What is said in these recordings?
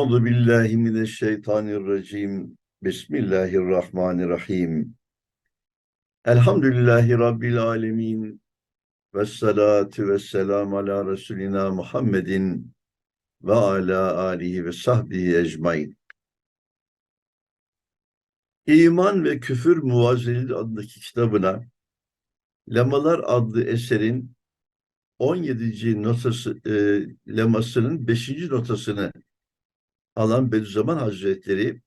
Euzu billahi mineşşeytanirracim. Bismillahirrahmanirrahim. Elhamdülillahi rabbil alamin. Ves salatu vesselam ala Resulina Muhammedin ve ala alihi ve sahbihi ecmain. İman ve Küfür Muvazzeli adındaki kitabına Lemalar adlı eserin 17. notası, e, lemasının 5. notasını alan Bediüzzaman Hazretleri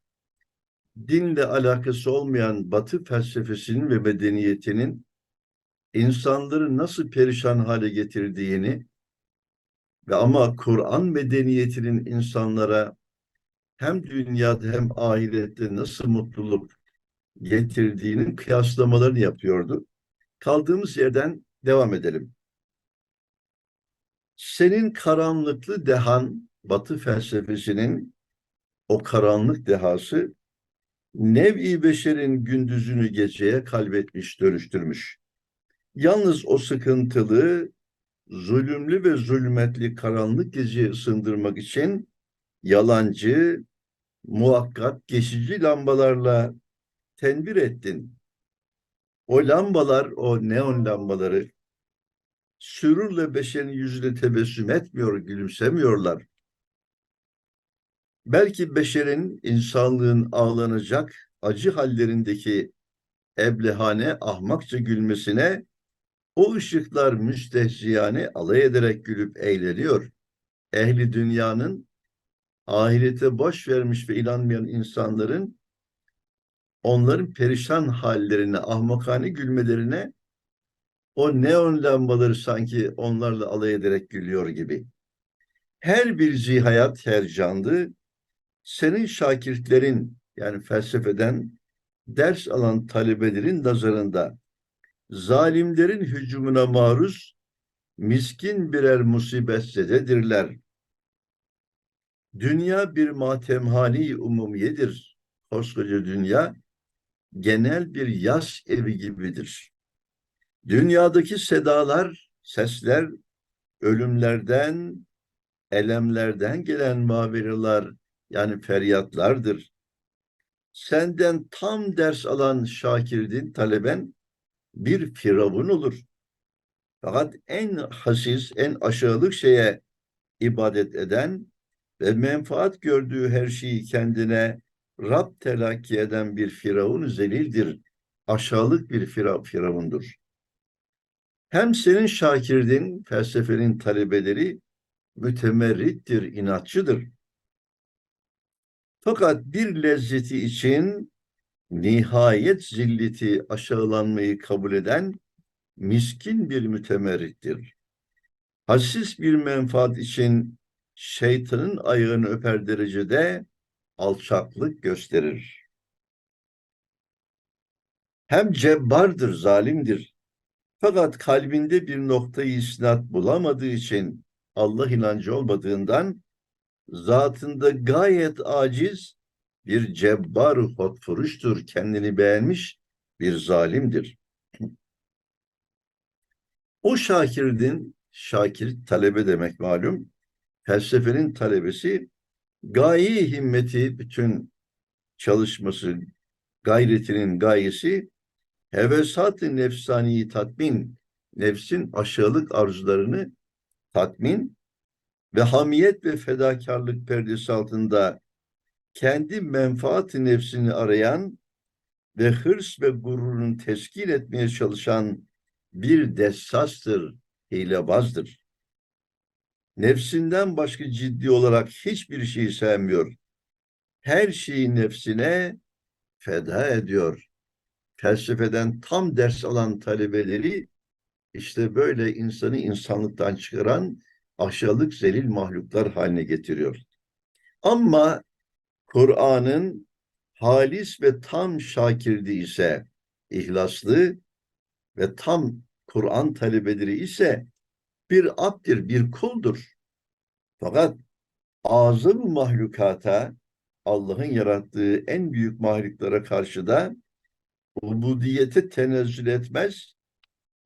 dinle alakası olmayan Batı felsefesinin ve medeniyetinin insanları nasıl perişan hale getirdiğini ve ama Kur'an medeniyetinin insanlara hem dünyada hem ahirette nasıl mutluluk getirdiğinin kıyaslamalarını yapıyordu. Kaldığımız yerden devam edelim. Senin karanlıklı dehan Batı felsefesinin o karanlık dehası nev-i beşerin gündüzünü geceye kalbetmiş, dönüştürmüş. Yalnız o sıkıntılı, zulümlü ve zulmetli karanlık geceyi ısındırmak için yalancı, muhakkat, geçici lambalarla tenbir ettin. O lambalar, o neon lambaları sürürle beşerin yüzüne tebessüm etmiyor, gülümsemiyorlar. Belki beşerin, insanlığın ağlanacak acı hallerindeki eblehane, ahmakça gülmesine o ışıklar müstehziyane alay ederek gülüp eğleniyor. Ehli dünyanın ahirete boş vermiş ve inanmayan insanların onların perişan hallerine, ahmakane gülmelerine o neon lambaları sanki onlarla alay ederek gülüyor gibi. Her bir zihayat, her canlı senin şakirtlerin yani felsefeden ders alan talebelerin nazarında zalimlerin hücumuna maruz miskin birer musibetzededirler. Dünya bir matemhani umumiyedir. Koskoca dünya genel bir yas evi gibidir. Dünyadaki sedalar, sesler, ölümlerden, elemlerden gelen maveriler, yani feryatlardır. Senden tam ders alan şakirdin, taleben bir firavun olur. Fakat en hasis, en aşağılık şeye ibadet eden ve menfaat gördüğü her şeyi kendine Rab telakki eden bir firavun zelildir. Aşağılık bir fira firavundur. Hem senin şakirdin, felsefenin talebeleri mütemerrittir, inatçıdır. Fakat bir lezzeti için nihayet zilleti aşağılanmayı kabul eden miskin bir mütemerrittir. Hassiz bir menfaat için şeytanın ayağını öper derecede alçaklık gösterir. Hem cebbardır, zalimdir. Fakat kalbinde bir noktayı isnat bulamadığı için Allah inancı olmadığından zatında gayet aciz bir cebbar hotfuruştur. Kendini beğenmiş bir zalimdir. O şakirdin, şakir talebe demek malum, felsefenin talebesi gayi himmeti, bütün çalışması, gayretinin gayesi hevesat-ı nefsaniyi tatmin, nefsin aşağılık arzularını tatmin ve hamiyet ve fedakarlık perdesi altında kendi menfaat nefsini arayan ve hırs ve gururunu teskin etmeye çalışan bir dessastır, hilebazdır. Nefsinden başka ciddi olarak hiçbir şeyi sevmiyor. Her şeyi nefsine feda ediyor. Felsefeden tam ders alan talebeleri işte böyle insanı insanlıktan çıkaran aşağılık zelil mahluklar haline getiriyor. Ama Kur'an'ın halis ve tam şakirdi ise ihlaslı ve tam Kur'an talebeleri ise bir abdir, bir kuldur. Fakat azım mahlukata Allah'ın yarattığı en büyük mahluklara karşı da ubudiyete tenezzül etmez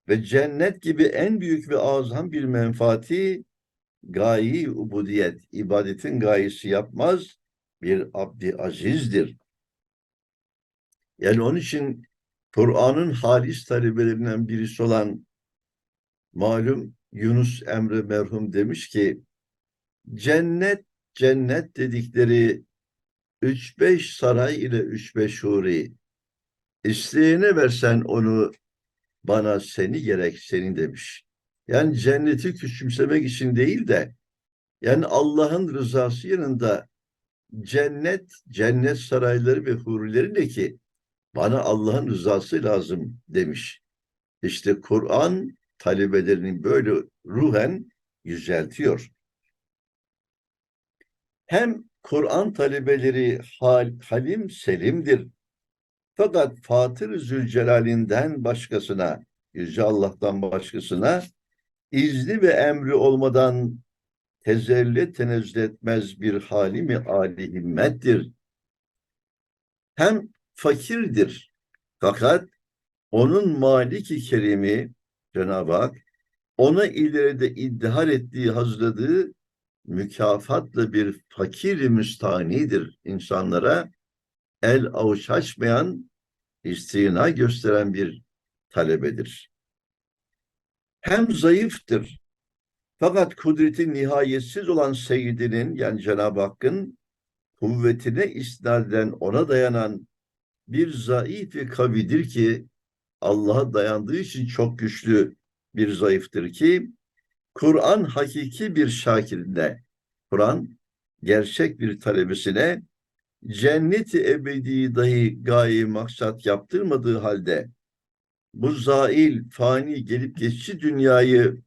ve cennet gibi en büyük ve azam bir menfaati gayi ubudiyet, ibadetin gayesi yapmaz, bir abdi azizdir. Yani onun için Kur'an'ın halis talebelerinden birisi olan malum Yunus Emre merhum demiş ki cennet cennet dedikleri üç beş saray ile üç beş huri isteyene versen onu bana seni gerek senin demiş. Yani cenneti küçümsemek için değil de yani Allah'ın rızası yanında cennet, cennet sarayları ve hurileri de ki bana Allah'ın rızası lazım demiş. İşte Kur'an talebelerinin böyle ruhen yüceltiyor. Hem Kur'an talebeleri hal, halim selimdir. Fakat Fatır Zülcelal'inden başkasına, Yüce Allah'tan başkasına izni ve emri olmadan tezelli tenezzül etmez bir halimi âli himmettir. Hem fakirdir. Fakat onun maliki kerimi Cenab-ı Hak ona ileride iddihar ettiği, hazırladığı mükafatla bir fakir müstanidir insanlara el avuç açmayan, istina gösteren bir talebedir. Hem zayıftır. Fakat kudreti nihayetsiz olan Seyyidinin yani Cenab-ı Hakk'ın kuvvetine isnad eden, ona dayanan bir zayıf kavidir ki Allah'a dayandığı için çok güçlü bir zayıftır ki Kur'an hakiki bir şakirine, Kur'an gerçek bir talebesine cenneti ebedi dahi gaye maksat yaptırmadığı halde bu zail, fani, gelip geçici dünyayı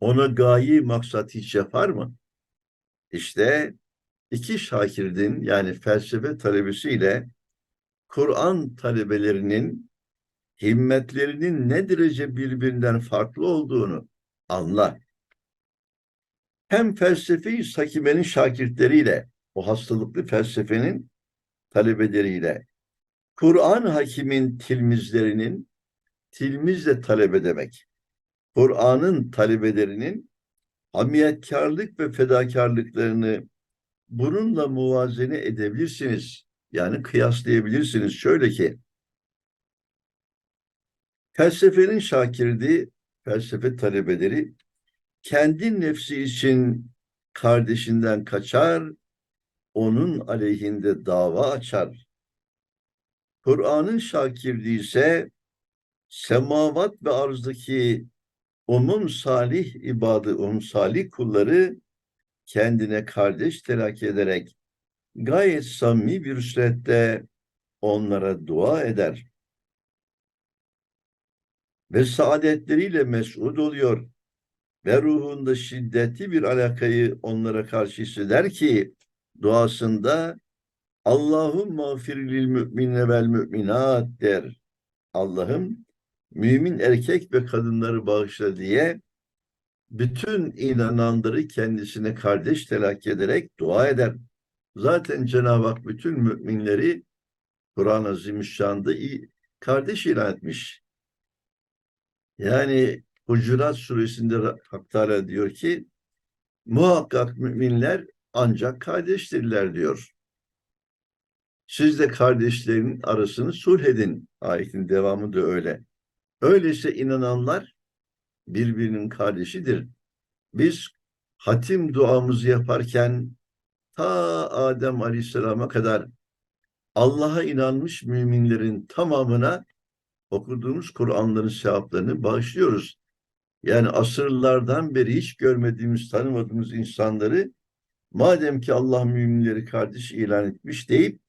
ona gayi maksat hiç yapar mı? İşte iki şakirdin yani felsefe talebesiyle Kur'an talebelerinin himmetlerinin ne derece birbirinden farklı olduğunu anla. Hem felsefe-i sakimenin şakirtleriyle, o hastalıklı felsefenin talebeleriyle, Kur'an hakimin tilmizlerinin tilmizle talebe demek. Kur'an'ın talebelerinin hamiyetkarlık ve fedakarlıklarını bununla muvazene edebilirsiniz. Yani kıyaslayabilirsiniz. Şöyle ki, felsefenin şakirdi, felsefe talebeleri kendi nefsi için kardeşinden kaçar, onun aleyhinde dava açar. Kur'an'ın şakirliği ise semavat ve arzdaki umum salih ibadı, umum salih kulları kendine kardeş telakki ederek gayet samimi bir surette onlara dua eder. Ve saadetleriyle mesut oluyor ve ruhunda şiddetli bir alakayı onlara karşı hisseder ki duasında Allahum mağfir lil müminne vel müminat der. Allah'ım mümin erkek ve kadınları bağışla diye bütün inananları kendisine kardeş telakki ederek dua eder. Zaten Cenab-ı Hak bütün müminleri Kur'an-ı Azimüşşan'da kardeş ilan etmiş. Yani Hucurat suresinde Hak Teala diyor ki muhakkak müminler ancak kardeştirler diyor. Siz de kardeşlerin arasını sulh edin. Ayetin devamı da öyle. Öyleyse inananlar birbirinin kardeşidir. Biz hatim duamızı yaparken ta Adem Aleyhisselam'a kadar Allah'a inanmış müminlerin tamamına okuduğumuz Kur'anların sevaplarını bağışlıyoruz. Yani asırlardan beri hiç görmediğimiz, tanımadığımız insanları madem ki Allah müminleri kardeş ilan etmiş deyip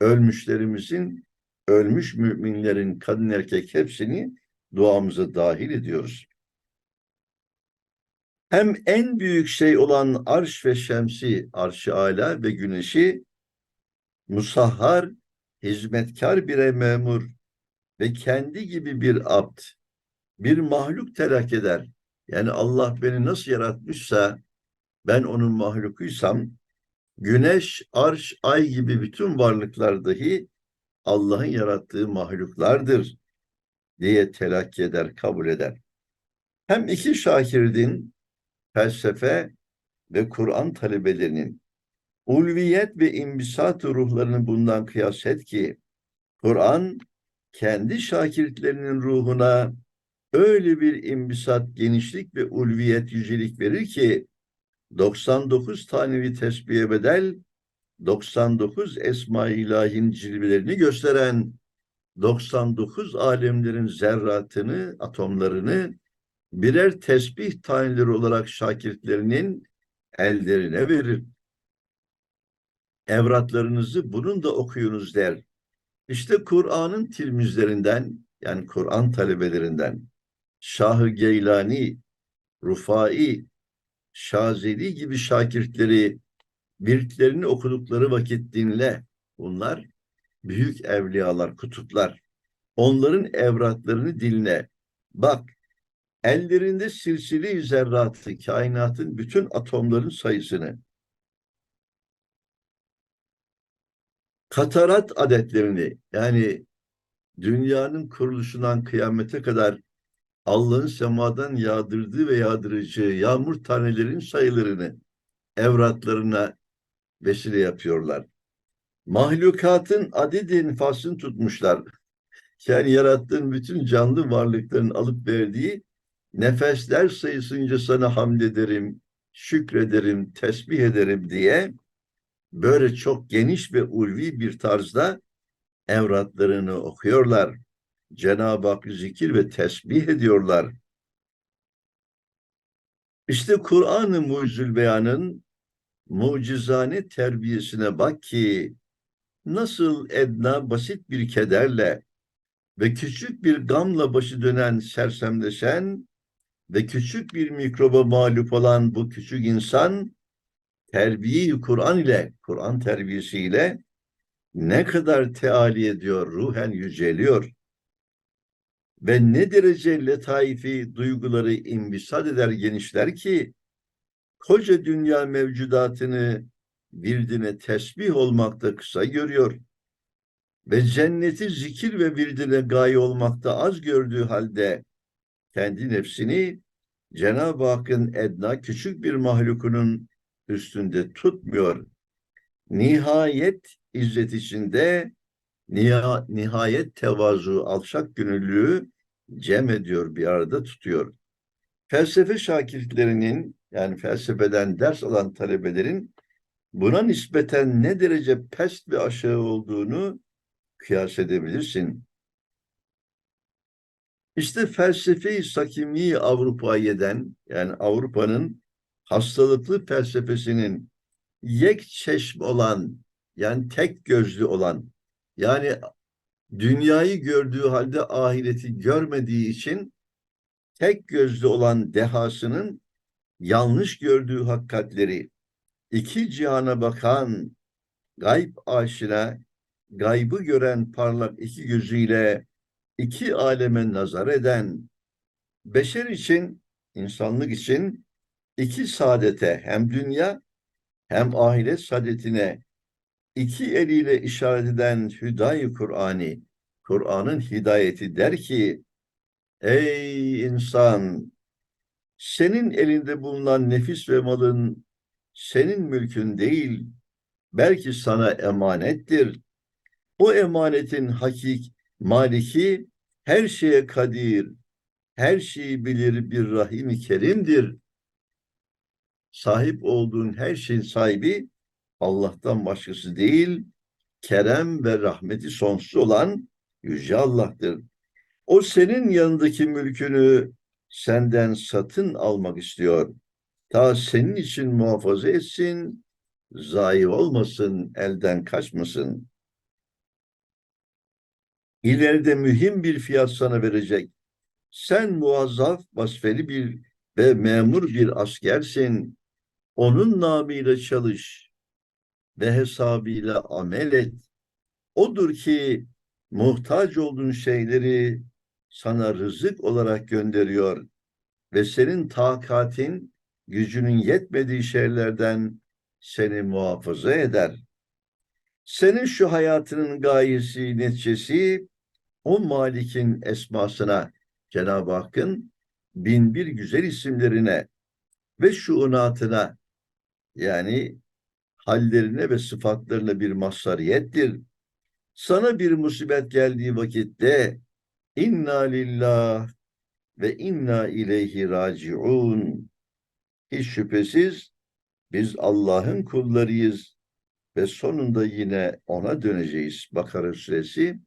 ölmüşlerimizin, ölmüş müminlerin kadın erkek hepsini duamıza dahil ediyoruz. Hem en büyük şey olan arş ve şemsi, arş-ı ala ve güneşi musahhar, hizmetkar bire memur ve kendi gibi bir abd, bir mahluk terak eder. Yani Allah beni nasıl yaratmışsa ben onun mahlukuysam güneş, arş, ay gibi bütün varlıklar dahi Allah'ın yarattığı mahluklardır diye telakki eder, kabul eder. Hem iki şakirdin felsefe ve Kur'an talebelerinin ulviyet ve imbisat ruhlarını bundan kıyas et ki Kur'an kendi şakirtlerinin ruhuna öyle bir imbisat, genişlik ve ulviyet yücelik verir ki 99 tanevi tesbihe bedel 99 esma-i ilahinin cilvelerini gösteren 99 alemlerin zerratını, atomlarını birer tesbih taneleri olarak şakirtlerinin ellerine verir. Evratlarınızı bunun da okuyunuz der. İşte Kur'an'ın tilmizlerinden yani Kur'an talebelerinden Şah-ı Geylani, Rufai, Şazeli gibi şakirtleri birliklerini okudukları vakit dinle. Bunlar büyük evliyalar, kutuplar. Onların evratlarını dinle. Bak, ellerinde silsile zerratı, kainatın bütün atomların sayısını, katarat adetlerini, yani dünyanın kuruluşundan kıyamete kadar Allah'ın semadan yağdırdığı ve yağdıracağı yağmur tanelerinin sayılarını evratlarına vesile yapıyorlar. Mahlukatın adedi nifasını tutmuşlar. Yani yarattığın bütün canlı varlıkların alıp verdiği nefesler sayısınca sana hamd ederim, şükrederim, tesbih ederim diye böyle çok geniş ve ulvi bir tarzda evratlarını okuyorlar. Cenab-ı Hakk'ı zikir ve tesbih ediyorlar. İşte Kur'an-ı Mucizül Beyan'ın mucizane terbiyesine bak ki nasıl edna basit bir kederle ve küçük bir gamla başı dönen sersemleşen ve küçük bir mikroba mağlup olan bu küçük insan terbiyeyi Kur'an ile, Kur'an terbiyesiyle ne kadar teali ediyor, ruhen yüceliyor ve ne derece letaifi duyguları imbisat eder genişler ki koca dünya mevcudatını birdine tesbih olmakta kısa görüyor ve cenneti zikir ve birdine gaye olmakta az gördüğü halde kendi nefsini Cenab-ı Hakk'ın edna küçük bir mahlukunun üstünde tutmuyor. Nihayet izzet içinde niha, nihayet tevazu, alçak gönüllüğü cem ediyor, bir arada tutuyor. Felsefe şakirtlerinin yani felsefeden ders alan talebelerin buna nispeten ne derece pest ve aşağı olduğunu kıyas edebilirsin. İşte felsefe-i sakimi Avrupa'yeden yani Avrupa'nın hastalıklı felsefesinin yek çeşm olan yani tek gözlü olan yani dünyayı gördüğü halde ahireti görmediği için tek gözlü olan dehasının yanlış gördüğü hakikatleri iki cihana bakan gayb aşina gaybı gören parlak iki gözüyle iki aleme nazar eden beşer için insanlık için iki saadete hem dünya hem ahiret saadetine iki eliyle işaret eden Hüdayi Kur'ani, Kur'an'ın hidayeti der ki, Ey insan! Senin elinde bulunan nefis ve malın senin mülkün değil, belki sana emanettir. O emanetin hakik maliki her şeye kadir, her şeyi bilir bir rahim kerimdir. Sahip olduğun her şeyin sahibi Allah'tan başkası değil, kerem ve rahmeti sonsuz olan Yüce Allah'tır. O senin yanındaki mülkünü senden satın almak istiyor. Ta senin için muhafaza etsin, zayi olmasın, elden kaçmasın. İleride mühim bir fiyat sana verecek. Sen muazzaf, vasfeli bir ve memur bir askersin. Onun namıyla çalış ve hesabıyla amel et. Odur ki muhtaç olduğun şeyleri sana rızık olarak gönderiyor ve senin takatin gücünün yetmediği şeylerden seni muhafaza eder. Senin şu hayatının gayesi, neticesi o Malik'in esmasına Cenab-ı Hakk'ın bin bir güzel isimlerine ve şuunatına yani hallerine ve sıfatlarına bir mazhariyettir. Sana bir musibet geldiği vakitte inna lillah ve inna ileyhi raciun. Hiç şüphesiz biz Allah'ın kullarıyız ve sonunda yine ona döneceğiz. Bakara suresi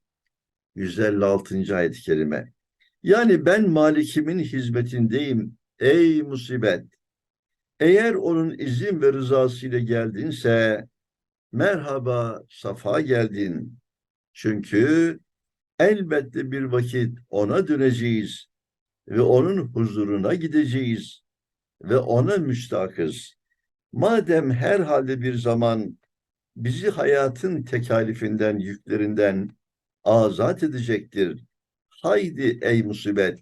156. ayet-i kerime. Yani ben Malik'imin hizmetindeyim ey musibet. Eğer onun izin ve rızasıyla geldinse merhaba safa geldin. Çünkü elbette bir vakit ona döneceğiz ve onun huzuruna gideceğiz ve ona müstakız. Madem herhalde bir zaman bizi hayatın tekalifinden, yüklerinden azat edecektir. Haydi ey musibet,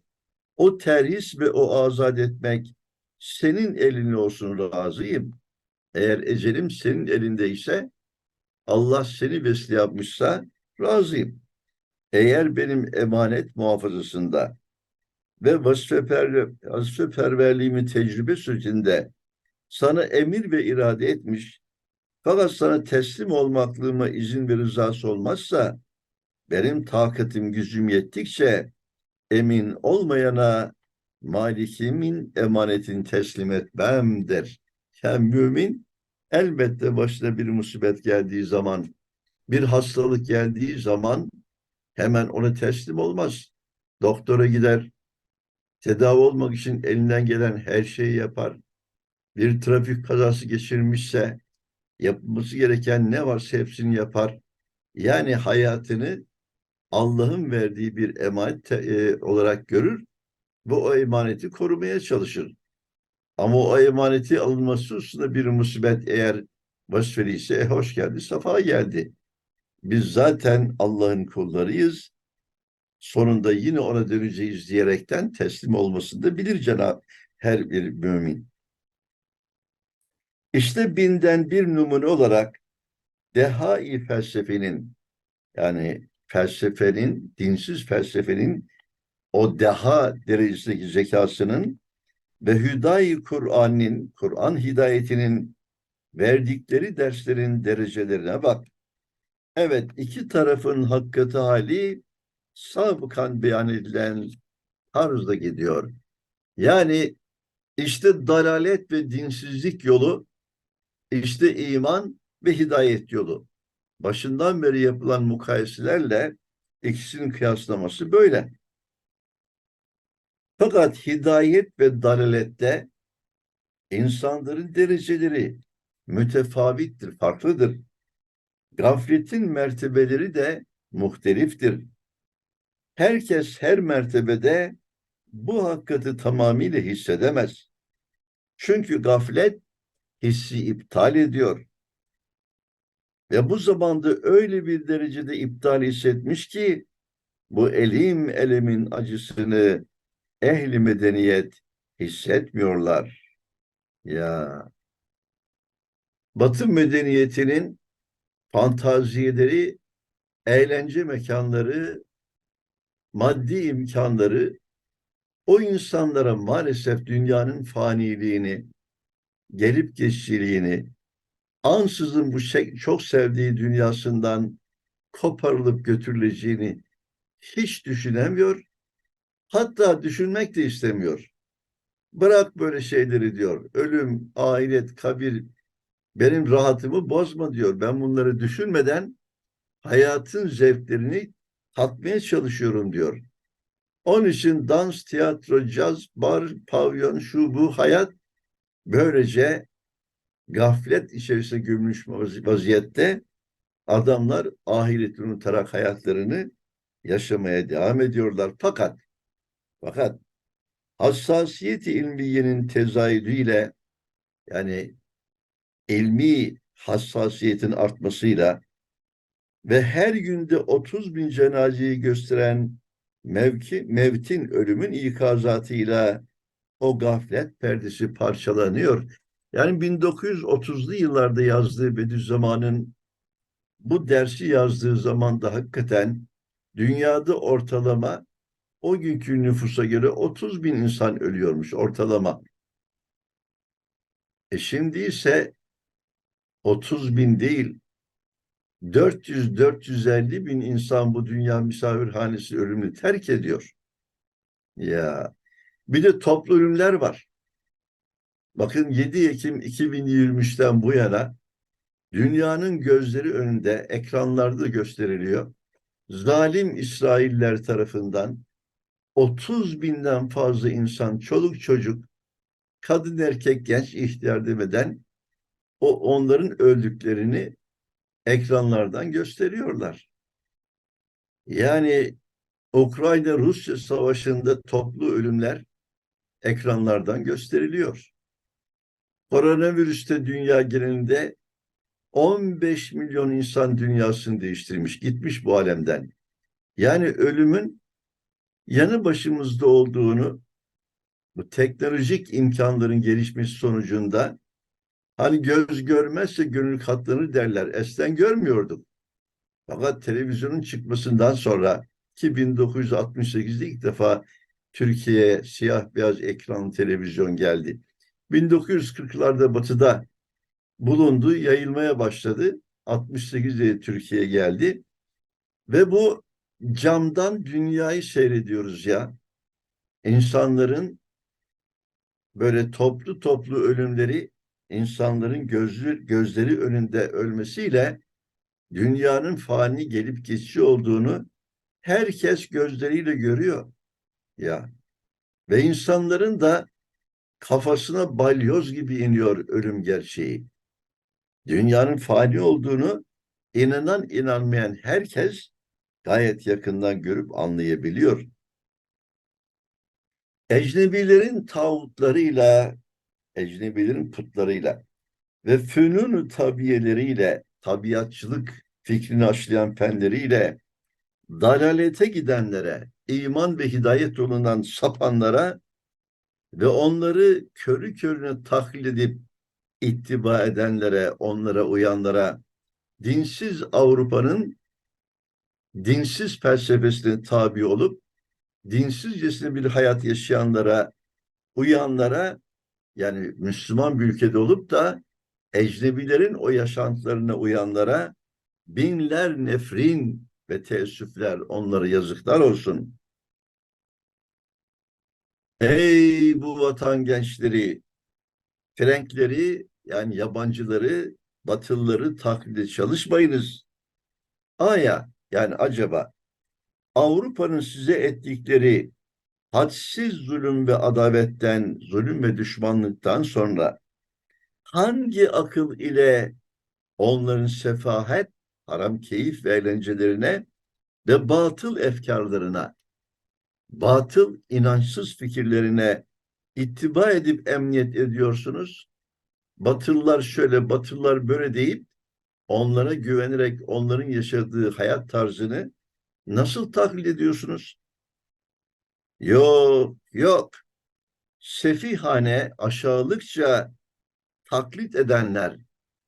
o terhis ve o azat etmek senin elin olsun razıyım. Eğer ecelim senin elindeyse, Allah seni vesile yapmışsa razıyım. Eğer benim emanet muhafazasında ve vazife vazifeperverliğimin tecrübe sürecinde sana emir ve irade etmiş, fakat sana teslim olmaklığıma izin ve rızası olmazsa, benim takatim gücüm yettikçe emin olmayana malikimin emanetini teslim etmem der. Yani mümin elbette başına bir musibet geldiği zaman, bir hastalık geldiği zaman hemen ona teslim olmaz. Doktora gider, tedavi olmak için elinden gelen her şeyi yapar. Bir trafik kazası geçirmişse yapması gereken ne varsa hepsini yapar. Yani hayatını Allah'ın verdiği bir emanet e, olarak görür ve o emaneti korumaya çalışır. Ama o emaneti alınması hususunda bir musibet eğer vasfeliyse e, hoş geldi, safa geldi. Biz zaten Allah'ın kullarıyız. Sonunda yine ona döneceğiz diyerekten teslim olmasını da bilir Cenab her bir mümin. İşte binden bir numune olarak dehai felsefenin yani felsefenin, dinsiz felsefenin o deha derecesindeki zekasının ve hüdayi Kur'an'ın, Kur'an hidayetinin verdikleri derslerin derecelerine bak. Evet, iki tarafın hakikati hali sabıkan beyan edilen tarzda gidiyor. Yani işte dalalet ve dinsizlik yolu, işte iman ve hidayet yolu. Başından beri yapılan mukayeselerle ikisinin kıyaslaması böyle. Fakat hidayet ve dalalette insanların dereceleri mütefavittir, farklıdır. Gafletin mertebeleri de muhteliftir. Herkes her mertebede bu hakikati tamamıyla hissedemez. Çünkü gaflet hissi iptal ediyor. Ve bu zamanda öyle bir derecede iptal hissetmiş ki bu elim elemin acısını ehli medeniyet hissetmiyorlar. Ya Batı medeniyetinin fantaziyeleri, eğlence mekanları, maddi imkanları o insanlara maalesef dünyanın faniliğini, gelip geçiciliğini, ansızın bu çok sevdiği dünyasından koparılıp götürüleceğini hiç düşünemiyor. Hatta düşünmek de istemiyor. Bırak böyle şeyleri diyor. Ölüm, ahiret, kabir benim rahatımı bozma diyor. Ben bunları düşünmeden hayatın zevklerini tatmaya çalışıyorum diyor. Onun için dans, tiyatro, caz, bar, pavyon, şu bu hayat böylece gaflet içerisinde gömülmüş vaziyette adamlar ahiretini unutarak hayatlarını yaşamaya devam ediyorlar. Fakat fakat hassasiyeti ilmiyenin tezahürüyle yani ilmi hassasiyetin artmasıyla ve her günde 30 bin cenazeyi gösteren mevki, mevtin ölümün ikazatıyla o gaflet perdesi parçalanıyor. Yani 1930'lu yıllarda yazdığı Bediüzzaman'ın bu dersi yazdığı zaman da hakikaten dünyada ortalama o günkü nüfusa göre 30 bin insan ölüyormuş ortalama. E şimdi ise 30 bin değil 400-450 bin insan bu dünya misafirhanesi ölümünü terk ediyor. Ya bir de toplu ölümler var. Bakın 7 Ekim 2023'ten bu yana dünyanın gözleri önünde ekranlarda gösteriliyor. Zalim İsrailler tarafından 30 binden fazla insan, çoluk çocuk, kadın erkek, genç ihtiyar demeden o onların öldüklerini ekranlardan gösteriyorlar. Yani Ukrayna-Rusya savaşında toplu ölümler ekranlardan gösteriliyor. Koronavirüste dünya genelinde 15 milyon insan dünyasını değiştirmiş, gitmiş bu alemden. Yani ölümün yanı başımızda olduğunu bu teknolojik imkanların gelişmesi sonucunda hani göz görmezse gönül katlanır derler. Esten görmüyorduk. Fakat televizyonun çıkmasından sonra ki 1968'de ilk defa Türkiye'ye siyah beyaz ekran televizyon geldi. 1940'larda batıda bulundu, yayılmaya başladı. 68'de Türkiye'ye geldi. Ve bu camdan dünyayı seyrediyoruz ya. İnsanların böyle toplu toplu ölümleri, insanların gözlü, gözleri önünde ölmesiyle dünyanın fani gelip geçici olduğunu herkes gözleriyle görüyor. Ya ve insanların da kafasına balyoz gibi iniyor ölüm gerçeği. Dünyanın fani olduğunu inanan inanmayan herkes gayet yakından görüp anlayabiliyor. Ecnebilerin tağutlarıyla, ecnebilerin putlarıyla ve fünun tabiyeleriyle, tabiatçılık fikrini aşılayan fenleriyle dalalete gidenlere, iman ve hidayet yolundan sapanlara ve onları körü körüne taklit edip ittiba edenlere, onlara uyanlara, dinsiz Avrupa'nın dinsiz felsefesine tabi olup, dinsizcesine bir hayat yaşayanlara, uyanlara, yani Müslüman bir ülkede olup da ecnebilerin o yaşantılarına uyanlara binler nefrin ve teessüfler onlara yazıklar olsun. Ey bu vatan gençleri, Frenkleri yani yabancıları, Batılıları taklide çalışmayınız. Aya yani acaba Avrupa'nın size ettikleri hadsiz zulüm ve adavetten, zulüm ve düşmanlıktan sonra hangi akıl ile onların sefahet, haram keyif ve eğlencelerine ve batıl efkarlarına, batıl inançsız fikirlerine ittiba edip emniyet ediyorsunuz. Batılılar şöyle, Batılılar böyle deyip onlara güvenerek onların yaşadığı hayat tarzını nasıl taklit ediyorsunuz? Yok, yok. Sefihane, aşağılıkça taklit edenler,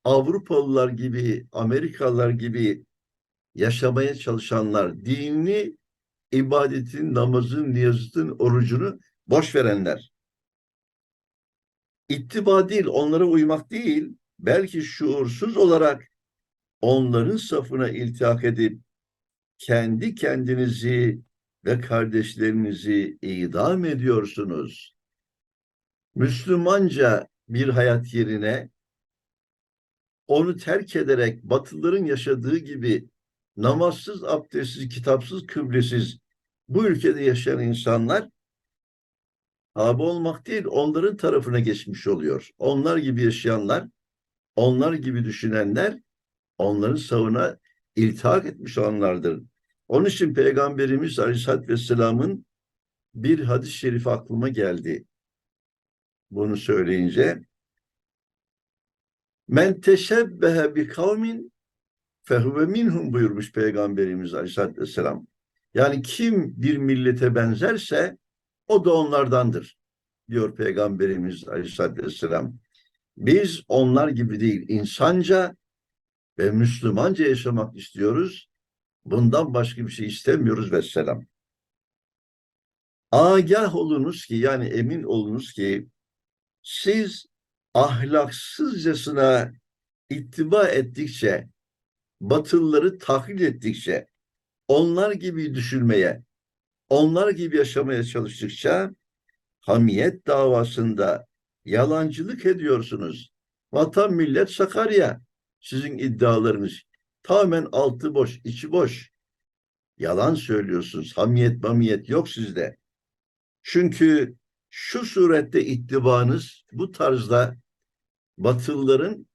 Avrupalılar gibi, Amerikalılar gibi yaşamaya çalışanlar, dinini, ibadetin, namazın, niyazın, orucunu boş verenler. İttiba değil, onlara uymak değil, belki şuursuz olarak onların safına iltihak edip kendi kendinizi ve kardeşlerinizi idam ediyorsunuz. Müslümanca bir hayat yerine onu terk ederek Batılıların yaşadığı gibi namazsız, abdestsiz, kitapsız, kıblesiz bu ülkede yaşayan insanlar abi olmak değil, onların tarafına geçmiş oluyor. Onlar gibi yaşayanlar, onlar gibi düşünenler onların savuna iltihak etmiş olanlardır. Onun için Peygamberimiz Aleyhisselatü Vesselam'ın bir hadis-i şerifi aklıma geldi. Bunu söyleyince Men teşebbehe bi kavmin fehuve minhum buyurmuş Peygamberimiz Aleyhisselatü Vesselam. Yani kim bir millete benzerse o da onlardandır diyor Peygamberimiz Aleyhisselatü Vesselam. Biz onlar gibi değil insanca ve Müslümanca yaşamak istiyoruz. Bundan başka bir şey istemiyoruz ve selam. Agah olunuz ki yani emin olunuz ki siz ahlaksızcasına ittiba ettikçe, batılları taklit ettikçe, onlar gibi düşünmeye, onlar gibi yaşamaya çalıştıkça hamiyet davasında yalancılık ediyorsunuz. Vatan millet Sakarya. Sizin iddialarınız tamamen altı boş, içi boş. Yalan söylüyorsunuz. Hamiyet mamiyet yok sizde. Çünkü şu surette ittibanız bu tarzda Batılıların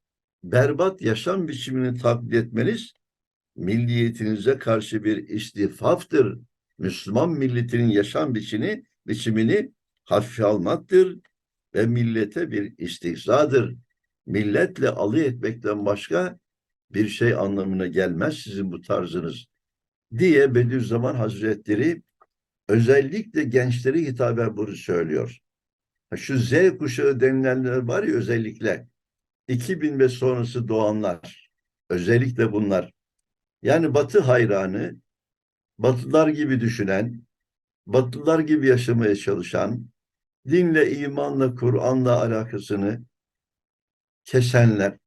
berbat yaşam biçimini taklit etmeniz milliyetinize karşı bir istifaftır. Müslüman milletinin yaşam biçimini, biçimini hafife almaktır ve millete bir istihzadır. Milletle alay etmekten başka bir şey anlamına gelmez sizin bu tarzınız diye Bediüzzaman Hazretleri özellikle gençlere hitaben bunu söylüyor. Şu Z kuşağı denilenler var ya özellikle 2000 ve sonrası doğanlar özellikle bunlar yani batı hayranı batılar gibi düşünen batılar gibi yaşamaya çalışan dinle, imanla, Kur'an'la alakasını kesenler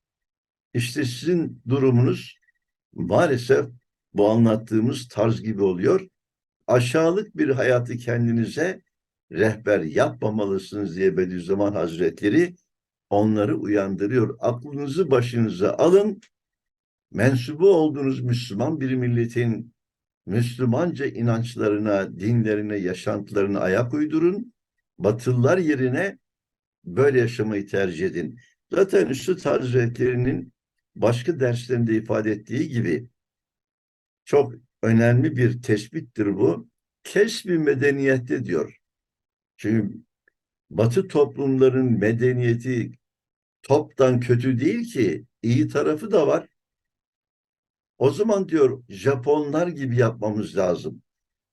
işte sizin durumunuz maalesef bu anlattığımız tarz gibi oluyor. Aşağılık bir hayatı kendinize rehber yapmamalısınız diye Bediüzzaman Hazretleri onları uyandırıyor. Aklınızı başınıza alın. Mensubu olduğunuz Müslüman bir milletin Müslümanca inançlarına, dinlerine, yaşantılarına ayak uydurun. Batılılar yerine böyle yaşamayı tercih edin. Zaten Üstad Hazretleri'nin başka derslerinde ifade ettiği gibi çok önemli bir tespittir bu. Kesbi medeniyette diyor. Çünkü Batı toplumların medeniyeti toptan kötü değil ki iyi tarafı da var. O zaman diyor Japonlar gibi yapmamız lazım.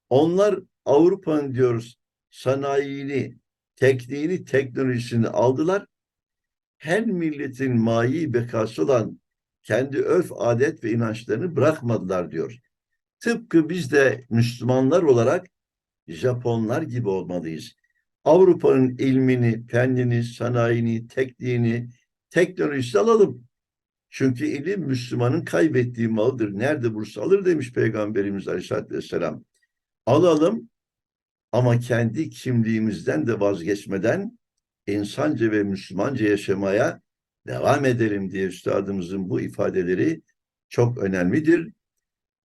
Onlar Avrupa'nın diyoruz sanayini, tekniğini, teknolojisini aldılar. Her milletin mayi bekası olan kendi örf, adet ve inançlarını bırakmadılar diyor. Tıpkı biz de Müslümanlar olarak Japonlar gibi olmalıyız. Avrupa'nın ilmini, fennini, sanayini, tekniğini, teknolojisi alalım. Çünkü ilim Müslümanın kaybettiği malıdır. Nerede bulursa alır demiş Peygamberimiz Aleyhisselatü Vesselam. Alalım ama kendi kimliğimizden de vazgeçmeden insanca ve Müslümanca yaşamaya devam edelim diye üstadımızın bu ifadeleri çok önemlidir.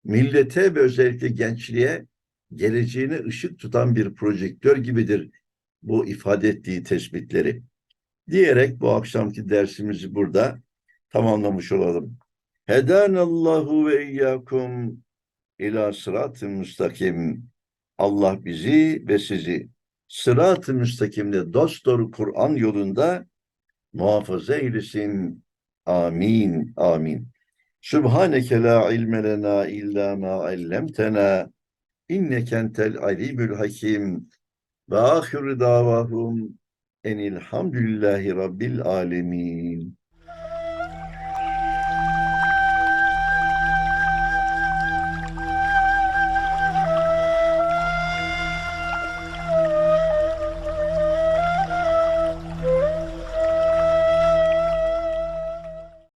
Millete ve özellikle gençliğe geleceğine ışık tutan bir projektör gibidir bu ifade ettiği tespitleri. Diyerek bu akşamki dersimizi burada tamamlamış olalım. Hedanallahu ve iyyakum ila sırat-ı müstakim. Allah bizi ve sizi sırat-ı müstakimde dosdoğru Kur'an yolunda muhafaza eylesin. Amin. Amin. Sübhaneke la ilme lena illa ma allamtena inneke entel alimul hakim ve ahiru davahum enilhamdülillahi rabbil alemin.